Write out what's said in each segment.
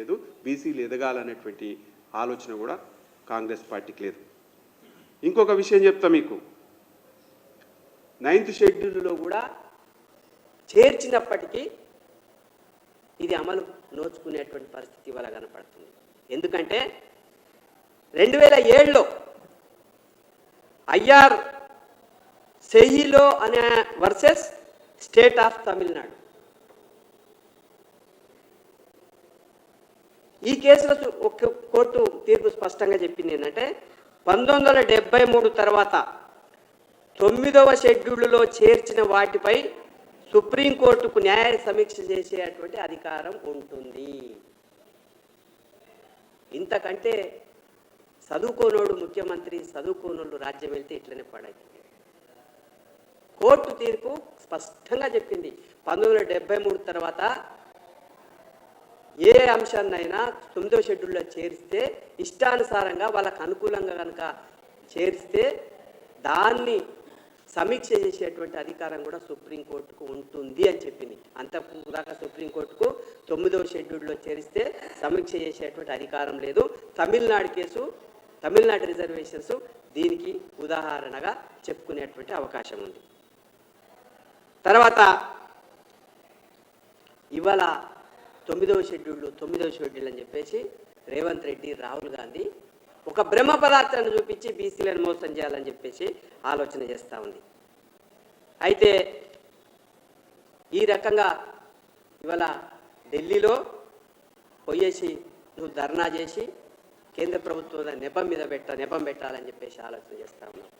లేదు బీసీలు ఎదగాలనేటువంటి ఆలోచన కూడా కాంగ్రెస్ పార్టీకి లేదు. ఇంకొక విషయం చెప్తా మీకు. నైన్త్ షెడ్యూల్లో కూడా చేర్చినప్పటికీ ఇది అమలు నోచుకునేటువంటి పరిస్థితి ఇవాళ కనపడుతుంది. ఎందుకంటే రెండు వేల ఏడులో ఐఆర్ సెహిలో అనే వర్సెస్ స్టేట్ ఆఫ్ తమిళనాడు. ఈ కేసులో ఒక కోర్టు తీర్పు స్పష్టంగా చెప్పింది ఏంటంటే పంతొమ్మిది వందల డెబ్బై మూడు తర్వాత తొమ్మిదవ షెడ్యూల్లో చేర్చిన వాటిపై సుప్రీంకోర్టుకు న్యాయ సమీక్ష చేసేటువంటి అధికారం ఉంటుంది. ఇంతకంటే చదువుకోనోడు ముఖ్యమంత్రి చదువుకోనోళ్ళు రాజ్యం వెళ్తే ఇట్లనే పడైంది కోర్టు తీర్పు స్పష్టంగా చెప్పింది. పంతొమ్మిది వందల డెబ్బై మూడు తర్వాత ఏ అంశాన్నైనా తొమ్మిదో షెడ్యూల్లో చేరిస్తే ఇష్టానుసారంగా వాళ్ళకు అనుకూలంగా కనుక చేరిస్తే దాన్ని సమీక్ష చేసేటువంటి అధికారం కూడా సుప్రీంకోర్టుకు ఉంటుంది అని చెప్పింది. అంతకు దాకా సుప్రీంకోర్టుకు తొమ్మిదవ షెడ్యూల్లో చేరిస్తే సమీక్ష చేసేటువంటి అధికారం లేదు. తమిళనాడు కేసు తమిళనాడు రిజర్వేషన్స్ దీనికి ఉదాహరణగా చెప్పుకునేటువంటి అవకాశం ఉంది. తర్వాత ఇవాళ తొమ్మిదవ షెడ్యూల్ తొమ్మిదవ షెడ్యూల్ అని చెప్పేసి రేవంత్ రెడ్డి రాహుల్ గాంధీ ఒక బ్రహ్మ పదార్థాన్ని చూపించి బీసీలను మోసం చేయాలని చెప్పేసి ఆలోచన చేస్తూ ఉంది. అయితే ఈ రకంగా ఇవాళ ఢిల్లీలో పోయేసి నువ్వు ధర్నా చేసి కేంద్ర ప్రభుత్వం నెపం మీద పెట్ట నెపం పెట్టాలని చెప్పేసి ఆలోచన చేస్తా ఉన్నావు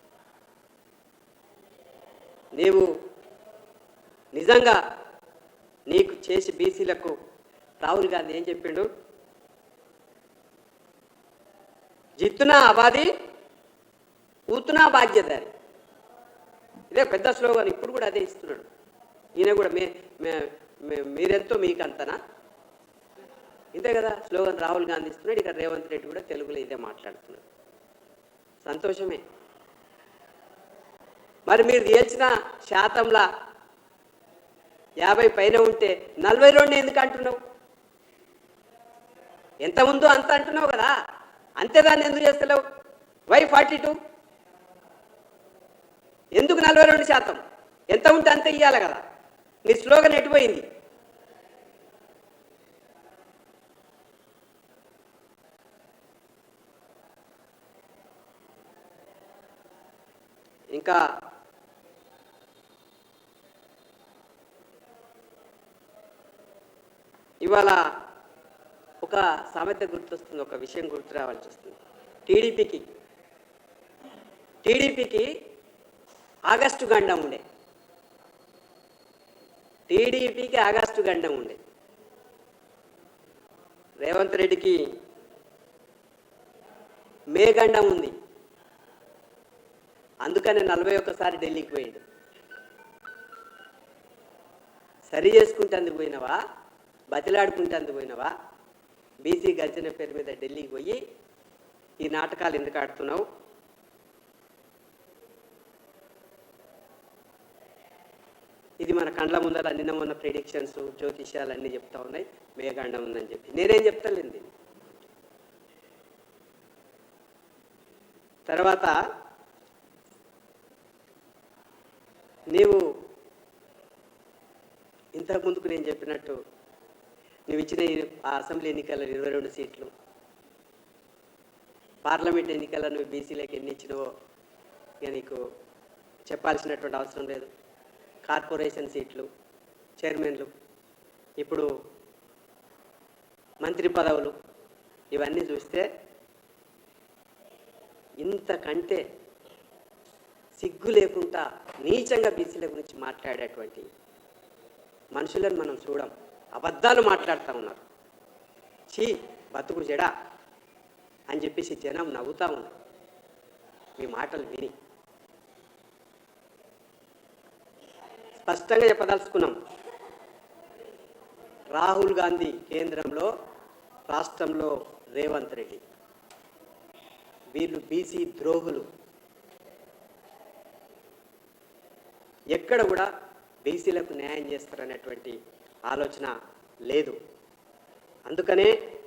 నీవు నిజంగా నీకు చేసి బీసీలకు రాహుల్ గాంధీ ఏం చెప్పిండు? జిత్తునా అబాది ఊతునా బాధ్యత ఇదే పెద్ద స్లోగన్ ఇప్పుడు కూడా అదే ఇస్తున్నాడు. ఈయన కూడా మే మే- మీరెంతో మీకంతనా? ఇంతే కదా స్లోగన్ రాహుల్ గాంధీ ఇస్తున్నాడు ఇక్కడ రేవంత్ రెడ్డి కూడా తెలుగులో ఇదే మాట్లాడుతున్నాడు. సంతోషమే. మరి మీరు తేల్చిన శాతంలా యాభై పైన ఉంటే నలభై రెండు ఎందుకు అంటున్నావు? ఎంత ఉందో అంత అంటున్నావు కదా? అంతే దాన్ని ఎందుకు చేస్తలేవు? వై ఫార్టీ టూ ఎందుకు నలభై రెండు శాతం? ఎంత ఉంటే అంత ఇవ్వాలి కదా. మీ స్లోగన్ ఎటుపోయింది? ఇంకా ఇవాళ ఒక సామెత గుర్తొస్తుంది ఒక విషయం గుర్తు రావాల్సి వస్తుంది. టీడీపీకి. టీడీపీకి ఆగస్టు గండం ఉండే. టీడీపీకి ఆగస్టు గండం ఉండే. రేవంత్ రెడ్డికి మే గండం ఉంది. అందుకనే నలభై ఒక్కసారి ఢిల్లీకి పోయాడు. సరి చేసుకుంటందుకు పోయినవా? బతిలాడుకుంటందుకు పోయినవా? బీసీ గర్జన పేరు మీద ఢిల్లీకి పోయి ఈ నాటకాలు ఎందుకు ఆడుతున్నావు? ఇది మన కండ్ల ముందర నిన్న మొన్న ప్రిడిక్షన్స్ జ్యోతిష్యాలు అన్నీ చెప్తా ఉన్నాయి. మేఘాండం ఉందని చెప్పి. నేనేం చెప్తలేను తర్వాత నీవు ఇంతకు ముందుకు నేను చెప్పినట్టు నువ్వు ఇచ్చిన ఈ ఆ అసెంబ్లీ ఎన్నికల ఇరవై రెండు సీట్లు. పార్లమెంట్ ఎన్నికల్లో నువ్వు బీసీలకు ఎన్ని ఇచ్చినవో ఇక నీకు చెప్పాల్సినటువంటి అవసరం లేదు. కార్పొరేషన్ సీట్లు చైర్మన్లు ఇప్పుడు మంత్రి పదవులు ఇవన్నీ చూస్తే ఇంతకంటే సిగ్గు లేకుండా నీచంగా బీసీల గురించి మాట్లాడేటువంటి మనుషులను మనం చూడం. అబద్ధాలు మాట్లాడుతూ ఉన్నారు. చీ బతుకు చెడా అని చెప్పేసి జనం నవ్వుతూ ఉన్నారు. మీ మాటలు విని. స్పష్టంగా చెప్పదలుచుకున్నాం. రాహుల్ గాంధీ కేంద్రంలో రాష్ట్రంలో రేవంత్ రెడ్డి. వీళ్ళు బీసీ ద్రోహులు. ఎక్కడ కూడా బీసీలకు న్యాయం చేస్తారనేటువంటి ఆలోచన లేదు. అందుకనే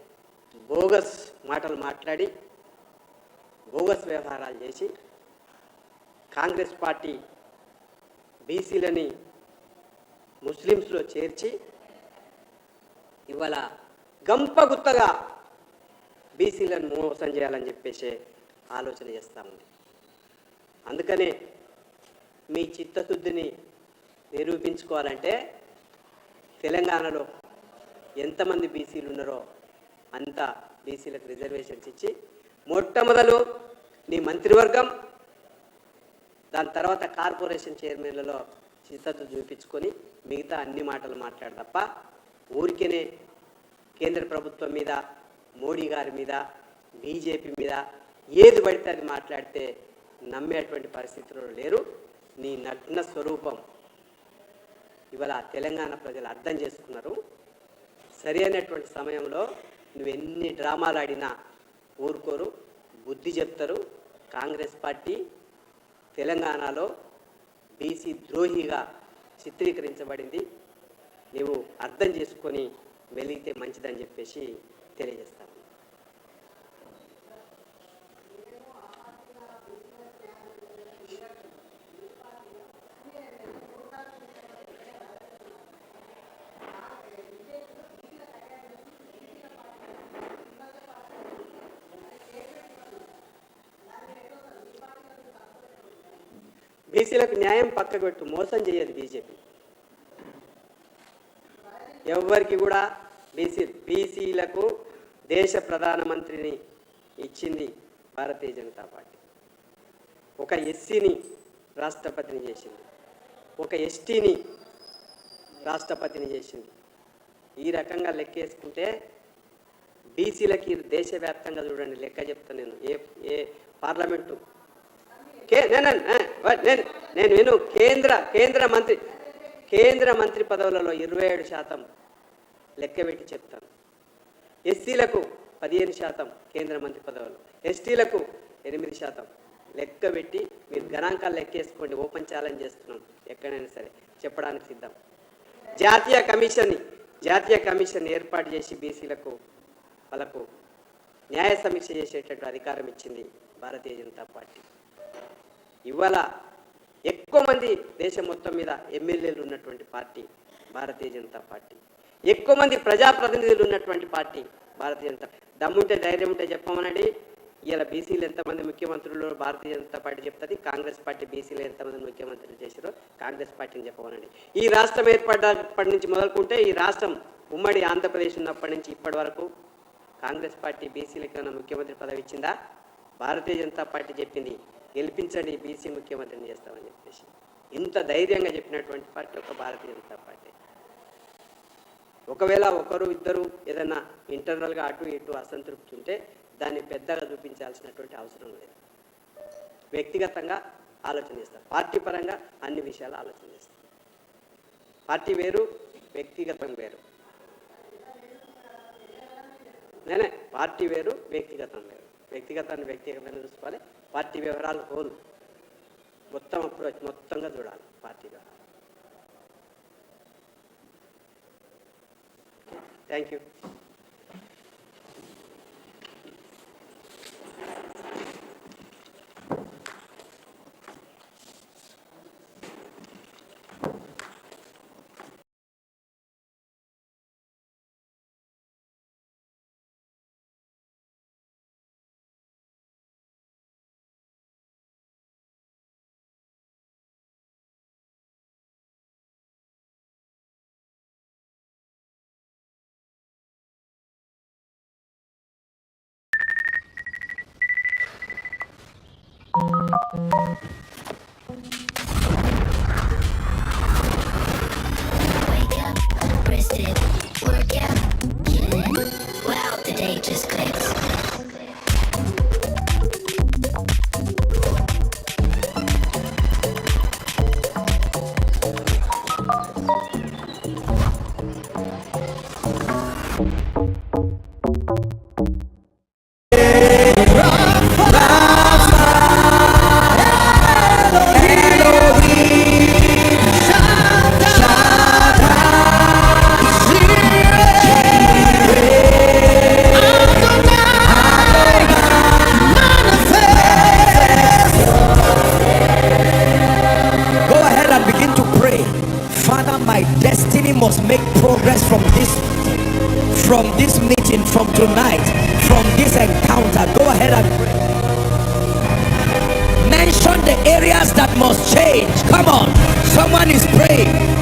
బోగస్ మాటలు మాట్లాడి బోగస్ వ్యవహారాలు చేసి కాంగ్రెస్ పార్టీ బీసీలని ముస్లిమ్స్లో చేర్చి ఇవాళ గంపగుత్తగా బీసీలను మోసం చేయాలని చెప్పేసి ఆలోచన చేస్తూ ఉంది. అందుకనే మీ చిత్తశుద్ధిని నిరూపించుకోవాలంటే తెలంగాణలో ఎంతమంది బీసీలు ఉన్నారో అంత బీసీలకు రిజర్వేషన్స్ ఇచ్చి మొట్టమొదలు నీ మంత్రివర్గం దాని తర్వాత కార్పొరేషన్ చైర్మన్లలో చిత్తత చూపించుకొని మిగతా అన్ని మాటలు మాట్లాడు తప్ప ఊరికేనే కేంద్ర ప్రభుత్వం మీద మోడీ గారి మీద బీజేపీ మీద ఏది పడితే అది మాట్లాడితే నమ్మేటువంటి పరిస్థితుల్లో లేరు. నీ నగ్న స్వరూపం ఇవాళ తెలంగాణ ప్రజలు అర్థం చేసుకున్నారు. సరి అయినటువంటి సమయంలో నువ్వు ఎన్ని డ్రామాలు ఆడినా ఊరుకోరు బుద్ధి చెప్తారు. కాంగ్రెస్ పార్టీ తెలంగాణలో బీసీ ద్రోహిగా చిత్రీకరించబడింది. నీవు అర్థం చేసుకొని వెలిగితే మంచిదని చెప్పేసి తెలియజేస్తాను. బీసీలకు న్యాయం పక్కకు పెట్టు మోసం చేయదు బీజేపీ. ఎవరికి కూడా బీసీ బీసీలకు దేశ ప్రధానమంత్రిని ఇచ్చింది భారతీయ జనతా పార్టీ. ఒక ఎస్సీని రాష్ట్రపతిని చేసింది. ఒక ఎస్టీని రాష్ట్రపతిని చేసింది. ఈ రకంగా లెక్కేసుకుంటే బీసీలకి దేశవ్యాప్తంగా చూడండి లెక్క చెప్తాను నేను. ఏ ఏ పార్లమెంటు నేను నేను నేను విను. కేంద్ర కేంద్ర మంత్రి కేంద్ర మంత్రి పదవులలో ఇరవై ఏడు శాతం లెక్క పెట్టి చెప్తాను. ఎస్సీలకు పదిహేను శాతం కేంద్ర మంత్రి పదవులు. ఎస్టీలకు ఎనిమిది శాతం లెక్క పెట్టి మీరు గణాంకాలు లెక్కేసుకోండి. ఓపెన్ ఛాలెంజ్ చేస్తున్నాం ఎక్కడైనా సరే. చెప్పడానికి సిద్ధం. జాతీయ కమిషన్ జాతీయ కమిషన్ ఏర్పాటు చేసి బీసీలకు వాళ్ళకు న్యాయ సమీక్ష చేసేటట్టు అధికారం ఇచ్చింది భారతీయ జనతా పార్టీ. ఇవాళ ఎక్కువ మంది దేశం మొత్తం మీద ఎమ్మెల్యేలు ఉన్నటువంటి పార్టీ భారతీయ జనతా పార్టీ. ఎక్కువ మంది ప్రజాప్రతినిధులు ఉన్నటువంటి పార్టీ భారతీయ జనతా. దమ్ముంటే ధైర్యం ఉంటే చెప్పమనండి. ఇలా బీసీలు ఎంతమంది ముఖ్యమంత్రులు భారతీయ జనతా పార్టీ చెప్తుంది కాంగ్రెస్ పార్టీ బీసీలు ఎంతమంది ముఖ్యమంత్రులు చేశారో కాంగ్రెస్ పార్టీని చెప్పమనండి. ఈ రాష్ట్రం ఏర్పడ్డప్పటి నుంచి మొదలుకుంటే ఈ రాష్ట్రం ఉమ్మడి ఆంధ్రప్రదేశ్ ఉన్నప్పటి నుంచి ఇప్పటి వరకు కాంగ్రెస్ పార్టీ బీసీలకు ముఖ్యమంత్రి పదవి ఇచ్చిందా? భారతీయ జనతా పార్టీ చెప్పింది. గెలిపించండి బీసీ ముఖ్యమంత్రిని చేస్తామని చెప్పేసి. ఇంత ధైర్యంగా చెప్పినటువంటి పార్టీ ఒక భారతీయ జనతా పార్టీ. ఒకవేళ ఒకరు ఇద్దరు ఏదైనా ఇంటర్నల్గా అటు ఇటు అసంతృప్తి ఉంటే దాన్ని పెద్దగా చూపించాల్సినటువంటి అవసరం లేదు. వ్యక్తిగతంగా ఆలోచన చేస్తారు. పార్టీ పరంగా అన్ని విషయాలు ఆలోచన చేస్తారు. పార్టీ వేరు వ్యక్తిగతం వేరు. నేనే పార్టీ వేరు వ్యక్తిగతం వేరు. వ్యక్తిగతాన్ని వ్యక్తిగతంగా చూసుకోవాలి. పార్టీ వివరాలు హోల్. మొత్తం అప్రోచ్ మొత్తంగా చూడాలి పార్టీ వివరాలు thank you Wake up, rest work out, chillin'. Wow, the day just clicks. Make progress from this from this meeting, from tonight, from this encounter. Go ahead and pray. Mention the areas that must change. Come on. Someone is praying.